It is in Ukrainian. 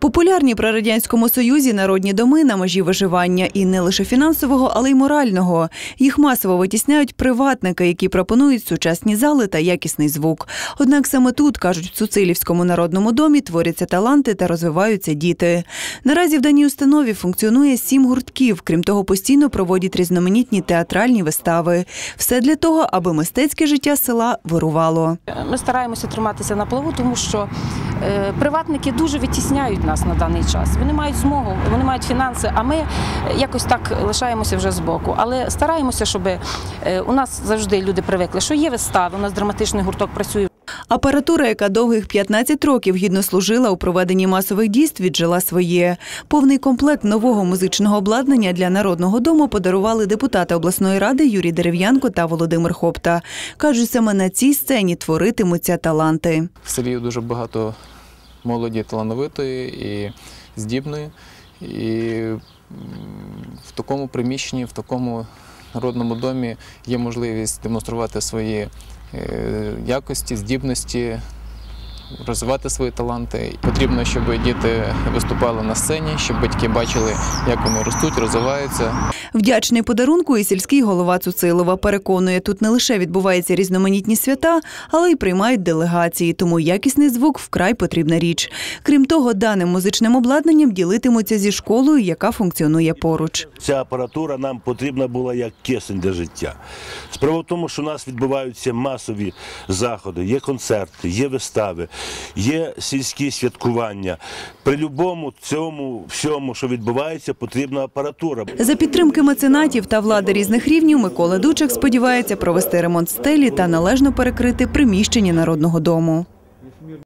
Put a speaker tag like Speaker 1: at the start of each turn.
Speaker 1: Популярні при радянському союзі народні доми на межі виживання і не лише фінансового, але й морального. Їх масово витісняють приватники, які пропонують сучасні зали та якісний звук. Однак саме тут кажуть, в Цуцилівському народному домі творяться таланти та розвиваються діти. Наразі в даній установі функціонує сім гуртків. Крім того, постійно проводять різноманітні театральні вистави. Все для того, аби мистецьке життя села вирувало.
Speaker 2: Ми стараємося триматися на плаву, тому що е, приватники дуже витісняють нас на даний час. Вони мають змогу, вони мають фінанси, а ми якось так лишаємося вже збоку. Але стараємося, щоб е, у нас завжди люди привикли, що є вистави, у нас драматичний гурток працює.
Speaker 1: Апаратура, яка довгих 15 років гідно служила у проведенні масових дійств, віджила своє. Повний комплект нового музичного обладнання для народного дому подарували депутати обласної ради Юрій Дерев'янко та Володимир Хопта. Кажуть, саме на цій сцені творитимуться таланти.
Speaker 3: В селі дуже багато молоді талановитої і здібної. І в такому приміщенні, в такому народному домі є можливість демонструвати свої е, якості, здібності, розвивати свої таланти. Потрібно, щоб діти виступали на сцені, щоб батьки бачили, як вони ростуть, розвиваються.
Speaker 1: Вдячний подарунку і сільський голова Цуцилова переконує, тут не лише відбуваються різноманітні свята, але й приймають делегації, тому якісний звук вкрай потрібна річ. Крім того, даним музичним обладнанням ділитимуться зі школою, яка функціонує поруч.
Speaker 4: Ця апаратура нам потрібна була як кисень для життя. Справа в тому, що у нас відбуваються масові заходи, є концерти, є вистави, є сільські святкування. При будь-якому цьому всьому, що відбувається, потрібна апаратура.
Speaker 1: За підтримки меценатів та влади різних рівнів Микола Дучак сподівається провести ремонт стелі та належно перекрити приміщення народного дому.